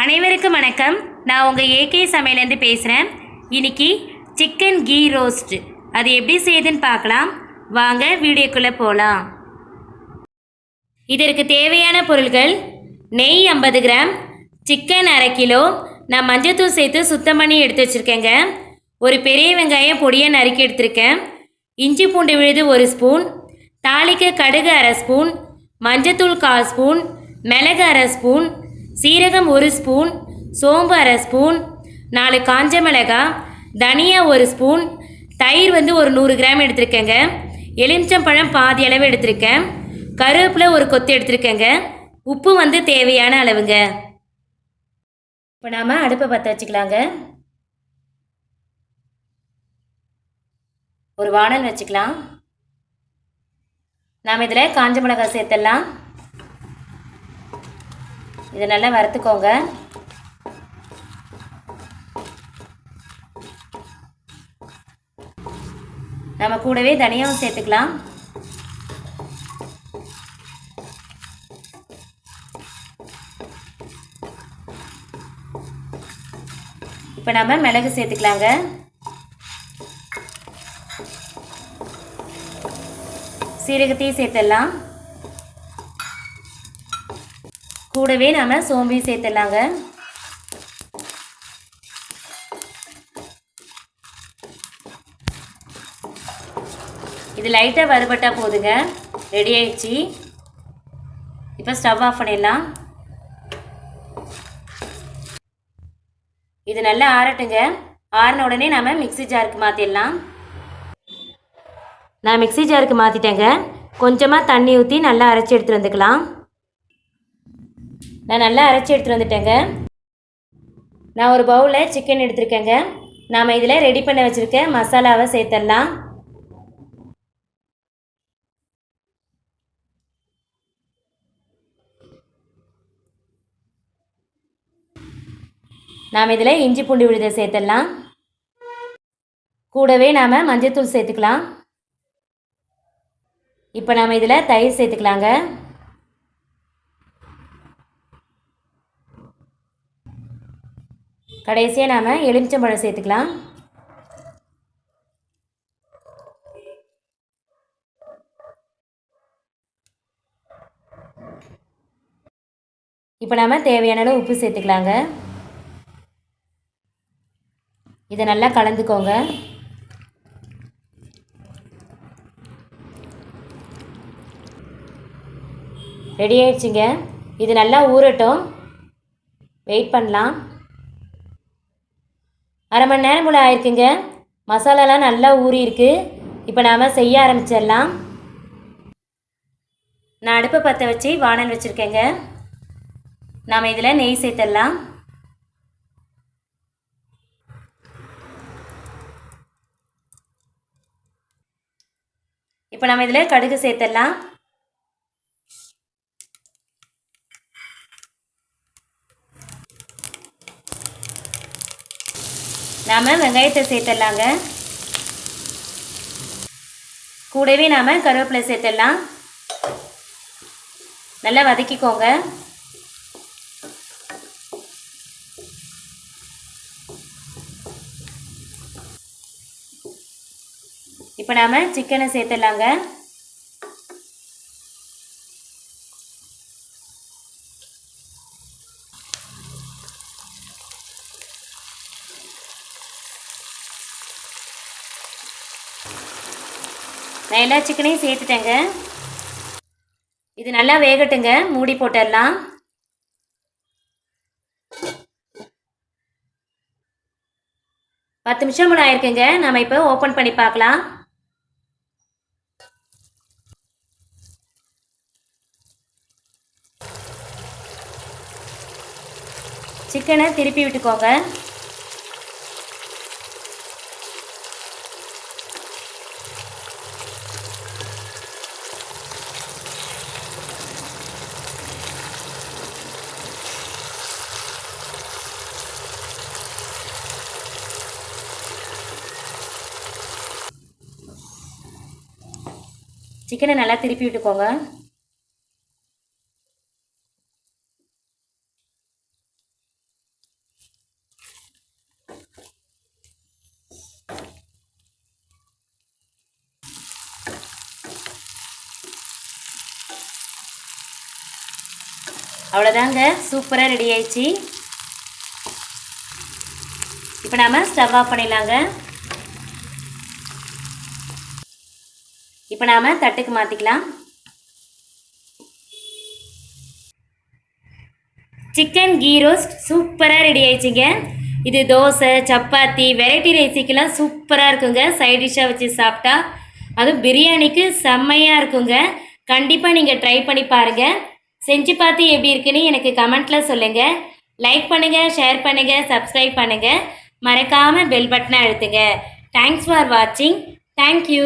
அனைவருக்கும் வணக்கம். நான் உங்கள் ஏகே சமையலேருந்து பேசுகிறேன் இன்னைக்கு சிக்கன் கீ ரோஸ்ட் அது எப்படி செய்யுதுன்னு பார்க்கலாம். வாங்க வீடியோக்குள்ளே போகலாம் இதற்கு தேவையான பொருள்கள் நெய் ஐம்பது கிராம் சிக்கன் அரை கிலோ. நான் மஞ்சத்தூள் சேர்த்து சுத்தம் பண்ணி எடுத்து வச்சுருக்கேங்க. ஒரு பெரிய வெங்காயம் பொடியை நறுக்கி எடுத்திருக்கேன். இஞ்சி பூண்டு விழுது ஒரு ஸ்பூன். தாளிக்க கடுகு அரை ஸ்பூன். மஞ்சத்தூள் கால் ஸ்பூன். மிளகு அரை ஸ்பூன். சீரகம் ஒரு ஸ்பூன் சோம்பு அரை ஸ்பூன் நாலு காஞ்ச மிளகாய் தனியா ஒரு ஸ்பூன் தயிர் வந்து ஒரு நூறு கிராம் எடுத்திருக்கேங்க. எலுமிச்சம்பழம் பாதி அளவு எடுத்திருக்கேன். கருவேப்பிலை ஒரு கொத்து எடுத்திருக்கேங்க. உப்பு வந்து தேவையான அளவுங்க. இப்போ நாம் அடுப்பை பற்ற வச்சுக்கலாங்க. ஒரு வானல் வச்சுக்கலாம். நாம் இதில் காஞ்ச மிளகாய் சேர்த்துடலாம் இதை நல்லா வறுத்துக்கோங்க. நம்ம கூடவே தனியாவும் சேர்த்துக்கலாம். இப்போ நம்ம மிளகு சேர்த்துக்கலாங்க. சீரகத்தையும் சேர்த்துடலாம். கூடவே நாம சோம்பையும் சேர்த்துடலாங்க. இது லைட்டாக வறுபட்டால் போதுங்க. ரெடி ஆயிடுச்சு. இப்போ ஸ்டவ் ஆஃப் பண்ணிடலாம். இது நல்லா ஆறட்டுங்க. ஆறின உடனே நாம் மிக்ஸி ஜாருக்கு மாற்றிடலாம் நான் மிக்ஸி ஜாருக்கு மாற்றிட்டேங்க கொஞ்சமாக தண்ணி ஊற்றி நல்லா அரைச்சி எடுத்துகிட்டு வந்துக்கலாம். நான் நல்லா அரைச்சி எடுத்துகிட்டு வந்துட்டேங்க. நான் ஒரு பவுலில் சிக்கன் எடுத்திருக்கேங்க. நாம் இதில் ரெடி பண்ண வச்சுருக்க மசாலாவை சேர்த்துடலாம் நாம் இதில் இஞ்சி பூண்டு விழுதை சேர்த்துடலாம் கூடவே நாம் மஞ்சத்தூள் சேர்த்துக்கலாம். இப்போ நாம் இதில் தயிர் சேர்த்துக்கலாங்க. கடைசியாக நாம் எலுமிச்சம்பழம் சேர்த்துக்கலாம். இப்போ நாம் தேவையான அளவு உப்பு சேர்த்துக்கலாங்க. இதை நல்லா கலந்துக்கோங்க. ரெடி ஆயிடுச்சுங்க. இது நல்லா ஊறட்டும். வெயிட் பண்ணலாம். அரை மணி நேரம் போல் ஆயிருக்குங்க. மசாலாலாம் நல்லா ஊறிருக்கு இப்போ நாம் செய்ய ஆரம்பிச்சிடலாம். நான் அடுப்பை பற்ற வச்சு வானல் வச்சுருக்கேங்க. நாம் இதில் நெய் சேர்த்துடலாம். இப்போ நம்ம இதில் கடுகு சேர்த்துடலாம். நாம் வெங்காயத்தை சேர்த்துடலாங்க. கூடவே நாம் கருவேப்பிலை சேர்த்துடலாம். நல்லா வதக்கிக்கோங்க. இப்போ நாம் சிக்கனை சேர்த்துடலாங்க. நான் எல்லா சிக்கனையும் சேர்த்துட்டேங்க. இது நல்லா வேகட்டுங்க. மூடி போட்டுடலாம். பத்து நிமிஷம் கூட ஆயிருக்குங்க. நம்ம இப்போ ஓப்பன் பண்ணி பார்க்கலாம். சிக்கனை திருப்பி விட்டுக்கோங்க. சிக்கனை நல்லா திருப்பி விட்டுக்கோங்க. அவ்வளோதாங்க சூப்பராக ரெடி ஆயிடுச்சு. இப்போ நாம் ஸ்டவ் ஆஃப் பண்ணிடலாங்க. இப்போ நாம் தட்டுக்கு மாற்றிக்கலாம் சிக்கன் கீ ரோஸ்ட் சூப்பராக ரெடி ஆயிடுச்சுங்க. இது தோசை சப்பாத்தி வெரைட்டி ரைஸுக்கெல்லாம் சூப்பராக இருக்குங்க. சைட் டிஷ்ஷாக வச்சு சாப்பிட்டா அதுவும் பிரியாணிக்கு செம்மையாக இருக்குங்க. கண்டிப்பாக நீங்கள் ட்ரை பண்ணி பாருங்கள் செஞ்சு பார்த்து எப்படி இருக்குன்னு எனக்கு கமெண்ட்டில் சொல்லுங்கள் லைக் பண்ணுங்கள் ஷேர் பண்ணுங்கள் சப்ஸ்கிரைப் பண்ணுங்கள் மறக்காமல் பெல் பட்டனை அழுத்துங்க. தேங்க்ஸ் ஃபார் வாட்சிங் தேங்க்யூ